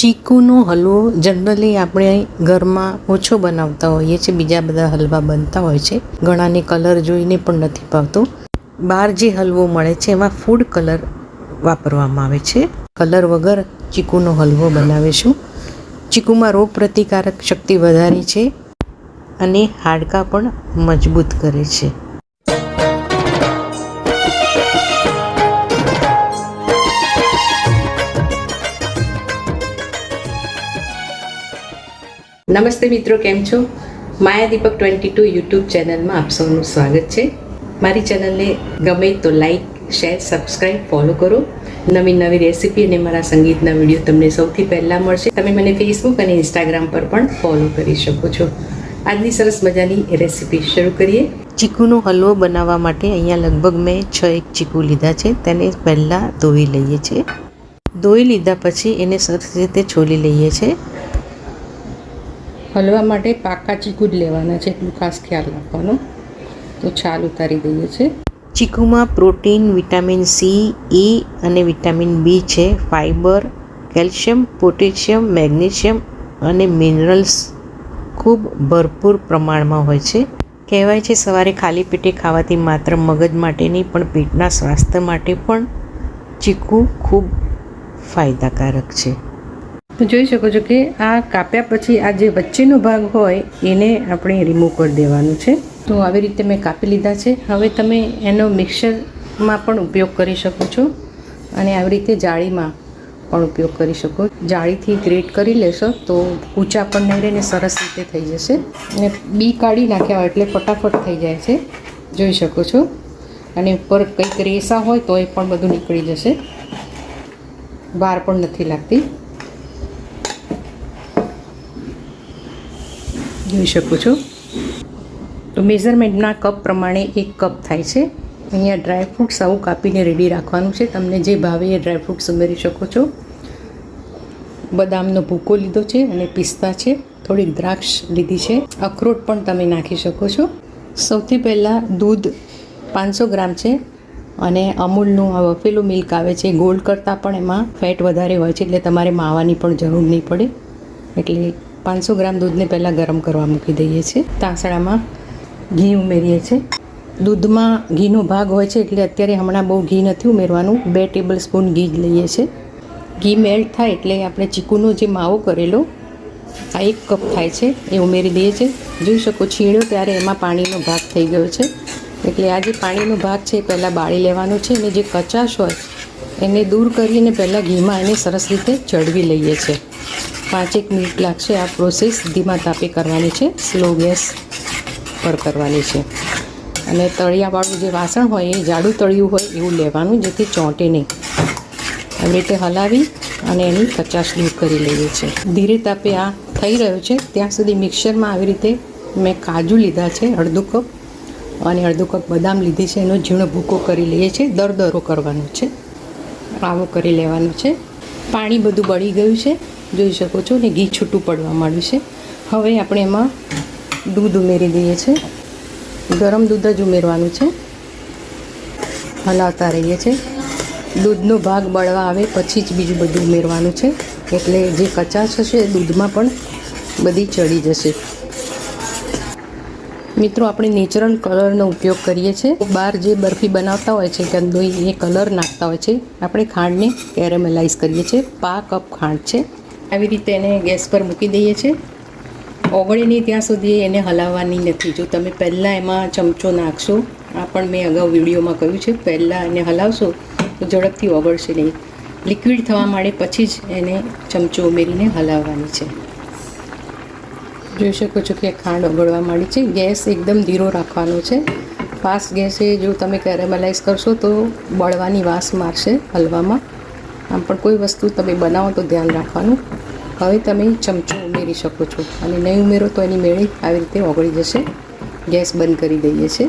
ચીકુનો હલવો generally આપણે ઘરમાં ઓછો બનાવતા હોઈએ છીએ, બીજા બધા હલવા બનતા હોય છે. ઘણાને કલર જોઈને પણ નથી ભાવતો. બહાર જે હલવો મળે છે, એમાં ફૂડ કલર વાપરવામાં આવે છે. કલર વગર ચીકુનો હલવો બનાવીશું ચીકુમાં રોગ પ્રતિકારક શક્તિ વધારે છે અને હાડકાં પણ મજબૂત કરે છે. નમસ્તે મિત્રો, કેમ છો? Maya Deepak twenty two YouTube ચેનલમાં આપ સૌનું સ્વાગત છે. મારી ચેનલને ગમે તો લાઈક, શેર સબસ્ક્રાઈબ ફોલો કરો. નવી નવી રેસિપી અને મારા સંગીતના વીડિયો તમને સૌથી પહેલાં મળશે. તમે મને ફેસબુક અને ઇન્સ્ટાગ્રામ પર પણ ફોલો કરી શકો છો. આજની સરસ મજાની રેસિપી શરૂ કરીએ. ચીકુનો હલવો બનાવવા માટે અહીંયા લગભગ મેં છ એક ચીકુ લીધા છે. તેને પહેલાં ધોઈ લઈએ છીએ. ધોઈ લીધા પછી એને સરસ રીતે છોલી લઈએ છીએ. હલવા માટે પાકા ચીકુ જ લેવાના છે, એટલું ખાસ ખ્યાલ રાખવાનો. તો છાલ ઉતારી દઈએ છે. ચીકુમાં પ્રોટીન, વિટામિન સી ઈ અને વિટામિન બી છે. ફાઇબર કેલ્શિયમ, પોટેશિયમ, મેગ્નેશિયમ અને મિનરલ્સ ખૂબ ભરપૂર પ્રમાણમાં હોય છે. કહેવાય છે સવારે ખાલી પેટે ખાવાથી માત્ર મગજ માટે નહીં, પણ પેટના સ્વાસ્થ્ય માટે પણ ચીકુ ખૂબ ફાયદાકારક છે. તો જોઈ શકો છો કે આ કાપ્યા પછી આ જે વચ્ચેનો ભાગ હોય એને આપણે રિમૂવ કરી દેવાનું છે. તો આવી રીતે મેં કાપી લીધા છે. હવે તમે એનો મિક્સરમાં પણ ઉપયોગ કરી શકો છો અને આવી રીતે જાળીમાં પણ ઉપયોગ કરી શકો. જાળીથી ગ્રેટ કરી લેશો તો ઊંચા પણ નહીં રહે ને સરસ રીતે થઈ જશે. અને બી કાઢી નાખ્યા એટલે ફટાફટ થઈ જાય છે. જોઈ શકો છો. અને ઉપર કંઈક રેસા હોય તો એ પણ બધું નીકળી જશે. બહાર પણ નથી લાગતી. જોઈ શકો છો. તો મેઝરમેન્ટના કપ પ્રમાણે એક કપ થાય છે. અહીંયા ડ્રાયફ્રૂટ્સ આવું કાપીને રેડી રાખવાનું છે. તમને જે ભાવે એ ડ્રાયફ્રૂટ્સ ઉમેરી શકો છો. બદામનો ભૂકો લીધો છે અને પિસ્તા છે. થોડીક દ્રાક્ષ લીધી છે. અખરોટ પણ તમે નાખી શકો છો. સૌથી પહેલાં દૂધ પાંચસો ગ્રામ છે અને અમૂલનું આ વફેલું મિલ્ક આવે છે. ગોલ્ડ કરતાં પણ એમાં ફેટ વધારે હોય છે એટલે તમારે માવાની પણ જરૂર નહીં પડે. એટલે પાંચસો ગ્રામ દૂધને પહેલાં ગરમ કરવા મૂકી દઈએ છીએ. તાંસળામાં ઘી ઉમેરીએ છીએ. દૂધમાં ઘીનો ભાગ હોય છે એટલે અત્યારે હમણાં બહુ ઘી નથી ઉમેરવાનું. બે ટેબલ સ્પૂન ઘી જ લઈએ છીએ. ઘી મેલ્ટ થાય એટલે આપણે ચીકુનો જે માવો કરેલો, આ એક કપ થાય છે, એ ઉમેરી દઈએ છીએ. જોઈ શકો છીણ્યો ત્યારે એમાં પાણીનો ભાગ થઈ ગયો છે. એટલે આ જે પાણીનો ભાગ છે એ પહેલાં બાળી લેવાનો છે અને જે કચાશ હોય એને દૂર કરીને પહેલાં ઘીમાં એને સરસ રીતે ચડવી લઈએ છીએ. પાંચેક મિનિટ લાગશે આ પ્રોસેસ ધીમા તાપે કરવાની છે સ્લો ગેસ પર કરવાની છે. અને તળિયાવાળું જે વાસણ હોય, એ જાડું તળિયું હોય, એવું લેવાનું જેથી ચોંટે નહીં. આવી રીતે હલાવી અને એની કચાશ દૂર કરી લઈએ છીએ. ધીરે તાપે આ થઈ રહ્યો છે. ત્યાં સુધી મિક્સરમાં આવી રીતે મેં કાજુ લીધા છે, અડધું કપ. અને અડધું કપ બદામ લીધી છે, એનો ઝીણો ભૂકો કરી લઈએ છીએ. દરદરો કરવાનો છે. આવો કરી લેવાનો છે. પાણી બધું બળી ગયું છે. જોઈ શકો છો ને ઘી છૂટું પડવા માંડ્યું છે. હવે આપણે એમાં દૂધ ઉમેરી દઈએ છીએ ગરમ દૂધ જ ઉમેરવાનું છે. હલાવતા રહીએ છીએ દૂધનો ભાગ બળવા આવે પછી જ બીજું બધું ઉમેરવાનું છે. એટલે જે કચાશ હશે દૂધમાં પણ બધી ચડી જશે. મિત્રો, આપણે નેચરલ કલરનો ઉપયોગ કરીએ છીએ. બહાર જે બરફી બનાવતા હોય છે કંદોઈ એ કલર નાખતા હોય છે. આપણે ખાંડને કેરેમલાઇઝ કરીએ છીએ. પા કપ ખાંડ છે. આવી રીતે એને ગેસ પર મૂકી દઈએ છીએ. ઓગળે નહીં ત્યાં સુધી એને હલાવવાની નથી. જો તમે પહેલાં એમાં ચમચો નાખશો, આ પણ મેં અગાઉ વિડીયોમાં કહ્યું છે, પહેલાં એને હલાવશો તો ઝડપથી ઓગળશે નહીં. લિક્વિડ થવા માંડે પછી જ એને ચમચો ઉમેરીને હલાવવાની છે. જોઈ શકો છો કે ખાંડ ઓગળવા માંડી છે. ગેસ એકદમ ધીરો રાખવાનો છે. ફાસ્ટ ગેસે જો તમે કેરેમલાઇઝ કરશો તો બળવાની વાસ મારશે હલવામાં. આમ પણ કોઈ વસ્તુ તમે બનાવો તો ધ્યાન રાખવાનું. હવે તમે ચમચો ઉમેરી શકો છો અને નહીં ઉમેરો તો એની મેળે આવી રીતે ઓગળી જશે. ગેસ બંધ કરી દઈએ છીએ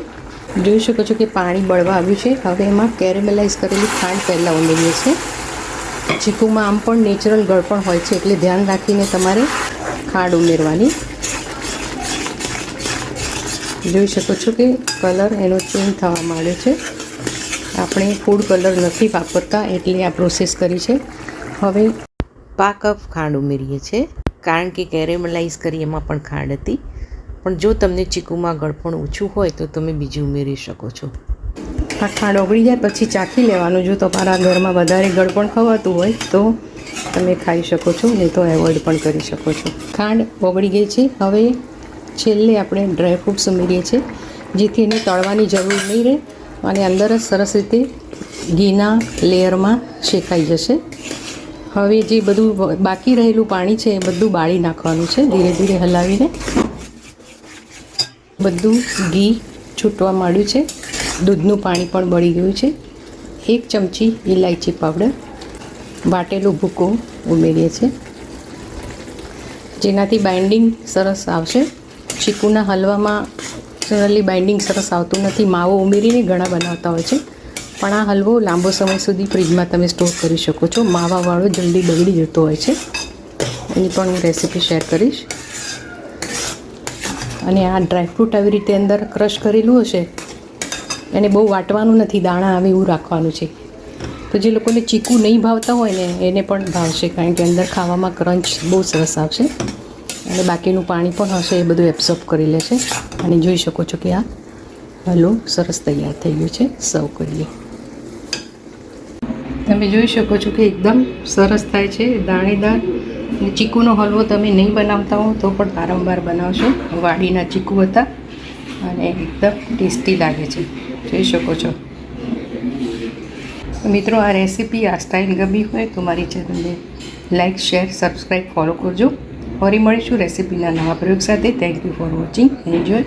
જોઈ શકો છો કે પાણી બળવા આવ્યું છે. હવે એમાં કેરેમલાઇઝ કરેલી ખાંડ પહેલાં ઉમેરીએ છીએ. ચીકુમાં આમ પણ નેચરલ ગળપણ હોય છે એટલે ધ્યાન રાખીને તમારે ખાંડ ઉમેરવાની. જોઈ શકો છો કે કલર એનો ચેન્જ થવા માંડ્યો છે. આપણે ફૂડ કલર નથી વાપરતા એટલે આ પ્રોસેસ કરી છે. હવે પા કપ ખાંડ ઉમેરીએ છીએ કારણ કે કેરેમલાઇઝ કરી એમાં પણ ખાંડ હતી. પણ જો તમને ચીકુમાં ગળપણ ઓછું હોય તો તમે બીજું ઉમેરી શકો છો. આ ખાંડ ઓગળી જાય પછી ચાખી લેવાનું. જો તમારા ઘરમાં વધારે ગળપણ ખવાતું હોય તો તમે ખાઈ શકો છો, નહીં તો એવોઇડ પણ કરી શકો છો. ખાંડ ઓગળી ગઈ છે. હવે છેલ્લે આપણે ડ્રાયફ્રૂટ્સ ઉમેરીએ છીએ, જેથી એને તળવાની જરૂર નહીં રહે અને અંદર જ સરસ રીતે ઘીના લેયરમાં શેકાઈ જશે. હવે જે બધું બાકી રહેલું પાણી છે એ બધું બાળી નાખવાનું છે, ધીરે ધીરે હલાવીને. બધું ઘી છૂટવા માંડ્યું છે, દૂધનું પાણી પણ બળી ગયું છે. એક ચમચી ઇલાયચી પાવડર, વાટેલો ભૂકો ઉમેરીએ છીએ. જેનાથી બાઇન્ડિંગ સરસ આવશે. ચીકુના હલવામાં જનરલી બાઇન્ડિંગ સરસ આવતું નથી. માવો ઉમેરીને ઘણા બનાવતા હોય છે. પણ આ હલવો લાંબો સમય સુધી ફ્રીજમાં તમે સ્ટોર કરી શકો છો. માવાવાળો જલ્દી બગડી જતો હોય છે. એની પણ હું રેસીપી શેર કરીશ. અને આ ડ્રાયફ્રૂટ આવી રીતે અંદર ક્રશ કરેલું હશે, એને બહુ વાટવાનું નથી, દાણા આવે એવું રાખવાનું છે. તો જે લોકોને ચીકુ નહીં ભાવતા હોય ને, એને પણ ભાવશે, કારણ કે અંદર ખાવામાં ક્રંચ બહુ સરસ આવશે. અને બાકીનું પાણી પણ હશે એ બધું એબ્સોર્બ કરી લેશે. અને જોઈ શકો છો કે આ હલવો સરસ તૈયાર થઈ ગયું છે. સર્વ કરીએ તમે જોઈ શકો છો કે એકદમ સરસ થાય છે દાણેદાર. અને ચીકુનો હલવો તમે નહીં બનાવતા હો તો પણ વારંવાર બનાવશો. વાડીના ચીકુ હતા અને એકદમ ટેસ્ટી લાગે છે. જોઈ શકો છો. મિત્રો, આ રેસીપી આ સ્ટાઇલ ગમી હોય તો મારી ચેનલને લાઇક શેર સબસ્ક્રાઈબ ફોલો કરજો. ફરી મળીશું રેસીપીના નવા પ્રયોગ સાથે. Thank you for watching enjoy